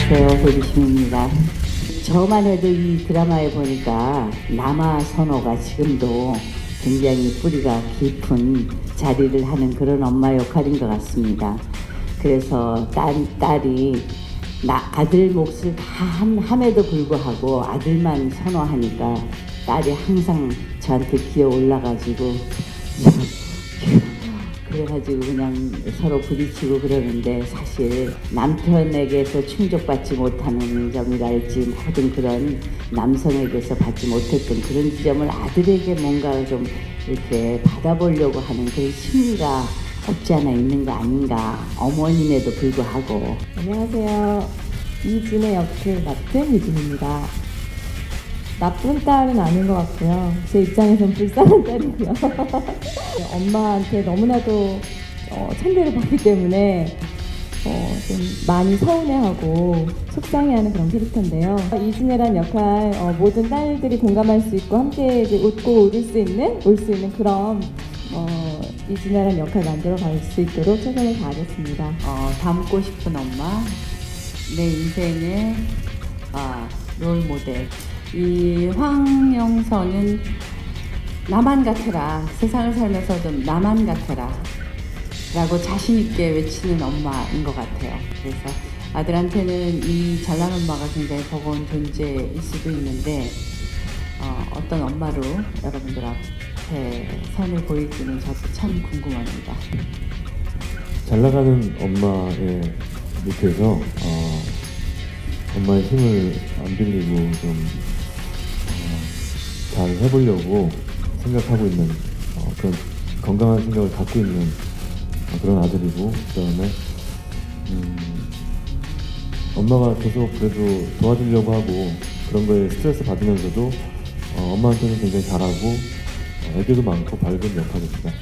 조리심입니다. 저만 해도 이 드라마에 보니까 남아 선호가 지금도 굉장히 뿌리가 깊은 자리를 하는 그런 엄마 역할인 것 같습니다. 그래서 딸, 딸이 나 아들 몫을 다 함- 함에도 불구하고 아들만 선호하니까 딸이 항상 저한테 기어 올라가지고 그래가지고 그냥 서로 부딪히고 그러는데 사실 남편에게서 충족받지 못하는 점이랄지 모든 그런 남성에게서 받지 못했던 그런 지점을 아들에게 뭔가 좀 이렇게 받아보려고 하는 그런 심리가 없지 않아 있는 거 아닌가 어머님에도 불구하고 안녕하세요. 이진의 역을 맡은 유진입니다. 나쁜 딸은 아닌 것 같고요. 제 입장에선 불쌍한 딸이고요. 엄마한테 너무나도 어, 천대를 받기 때문에 어, 좀 많이 서운해하고 속상해하는 그런 캐릭터인데요. 이진애란 역할 어, 모든 딸들이 공감할 수 있고 함께 이제 웃고 울을 수 있는 울 수 있는 그런 어, 이진애란 역할 만들어 갈 수 있도록 최선을 다하겠습니다. 어, 닮고 싶은 엄마, 내 인생의 아, 롤 모델. 이 황영선은 나만 같아라. 세상을 살면서 좀 나만 같아라. 라고 자신있게 외치는 엄마인 것 같아요. 그래서 아들한테는 이 잘난 엄마가 굉장히 버거운 존재일 수도 있는데, 어, 어떤 엄마로 여러분들 앞에 선을 보일지는 저도 참 궁금합니다. 잘 나가는 엄마의 밑에서 어, 엄마의 힘을 안 빌리고 좀 잘 해보려고 생각하고 있는 어, 그런 건강한 생각을 갖고 있는 어, 그런 아들이고 그다음에 음, 엄마가 계속 그래도 도와주려고 하고 그런 거에 스트레스 받으면서도 어, 엄마한테는 굉장히 잘하고 어, 애교도 많고 밝은 역할입니다.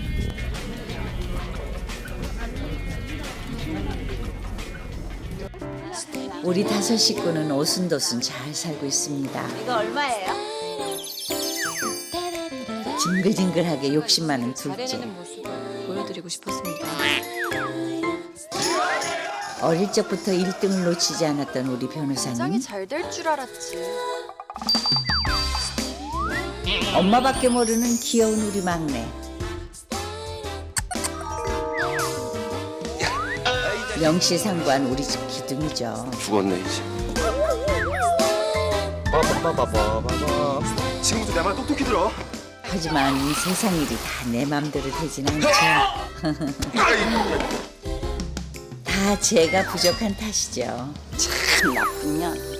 우리 다섯 식구는 오순도순 잘 살고 있습니다. 이거 얼마예요? 징글징글하게 욕심 많은 둘째. 잘해내는 모습을 보여드리고 싶었습니다. 어릴 적부터 1등을 놓치지 않았던 우리 변호사님. 잘 될 줄 알았지. 엄마밖에 모르는 귀여운 우리 막내. 명시상관 우리 집 기둥이죠. 죽었네 이제. 빠바바바바바바. 지금부터 내 말 똑똑히 들어. 하지만 세상 일이 다 내 맘대로 되진 않죠. 다 제가 부족한 탓이죠. 참 나쁜 년.